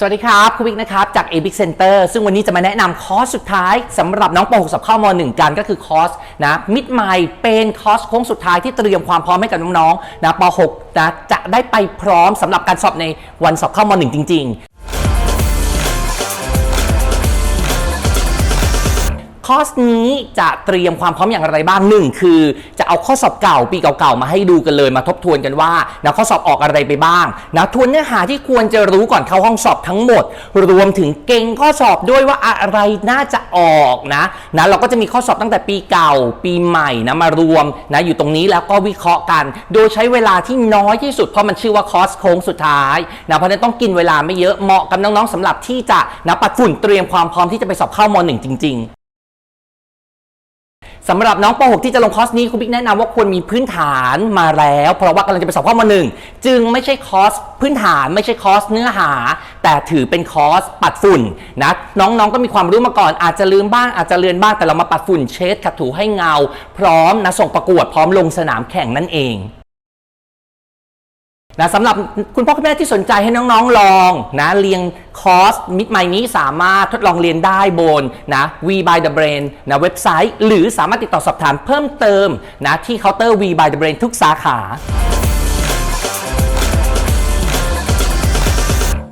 สวัสดีครับ คุณวิกนะครับ จาก a b i c Center ซึ่งวันนี้จะมาแนะนำคอร์สสุดท้ายสำหรับน้องป .6 สอบเข้าม .1 กันก็คือคอร์สนะมิดไมล์เป็นคอร์สโค้งสุดท้ายที่เตรียมความพร้อมให้กับน้องๆนะป .6 นะจะได้ไปพร้อมสำหรับการสอบในวันสอบเข้าม .1 จริง คอร์สนี้จะเตรียมความพร้อมอย่างไรบ้างหนึ่งคือ จะเอาข้อสอบเก่าปีเก่าๆมาให้ดูกันเลยมาทบทวนกันว่านะข้อสอบออกอะไรไปบ้างนะทวนเนื้อหาที่ควรจะรู้ก่อนเข้าห้องสอบทั้งหมด รวมถึงเก่งข้อสอบด้วยว่าอะไรน่าจะออกนะนะเราก็จะมีข้อสอบตั้งแต่ปีเก่า ปีใหม่นะมารวมนะอยู่ตรงนี้แล้วก็วิเคราะห์กัน โดยใช้เวลาที่น้อยที่สุดเพราะมันชื่อว่าคอร์สโค้งสุดท้ายนะเพราะนั้นต้องกินเวลาไม่เยอะเหมาะกับน้องๆสำหรับที่จะนะปัดฝุ่นเตรียมความพร้อมที่จะไปสอบเข้าม .1 จริง ๆ สำหรับน้องป .6 ที่จะลงคอร์สนี้คุณบิ๊กแนะนำว่าควรมีพื้นฐานมาแล้ว เพราะว่ากำลังจะไปสอบข้อมหนึ่งจึงไม่ใช่คอร์สพื้นฐานไม่ใช่คอร์สเนื้อหา แต่ถือเป็นคอร์สปัดฝุ่นนะน้องๆก็มีความรู้มาก่อน อาจจะลืมบ้างอาจจะเลือนบ้างแต่เรามาปัดฝุ่นเช็ดขัดถูให้เงา พร้อมนะส่งประกวดพร้อมลงสนามแข่งนั่นเอง นะสำหรับคุณพ่อคุณแม่ที่สนใจให้น้องๆลองนะเรียนคอร์สมิดไมนี้สามารถทดลองเรียนได้บนนะ V by the Brain นะเว็บไซต์ หรือสามารถติดต่อสอบถามเพิ่มเติมนะที่เคาน์เตอร์ V by the Brain ทุกสาขา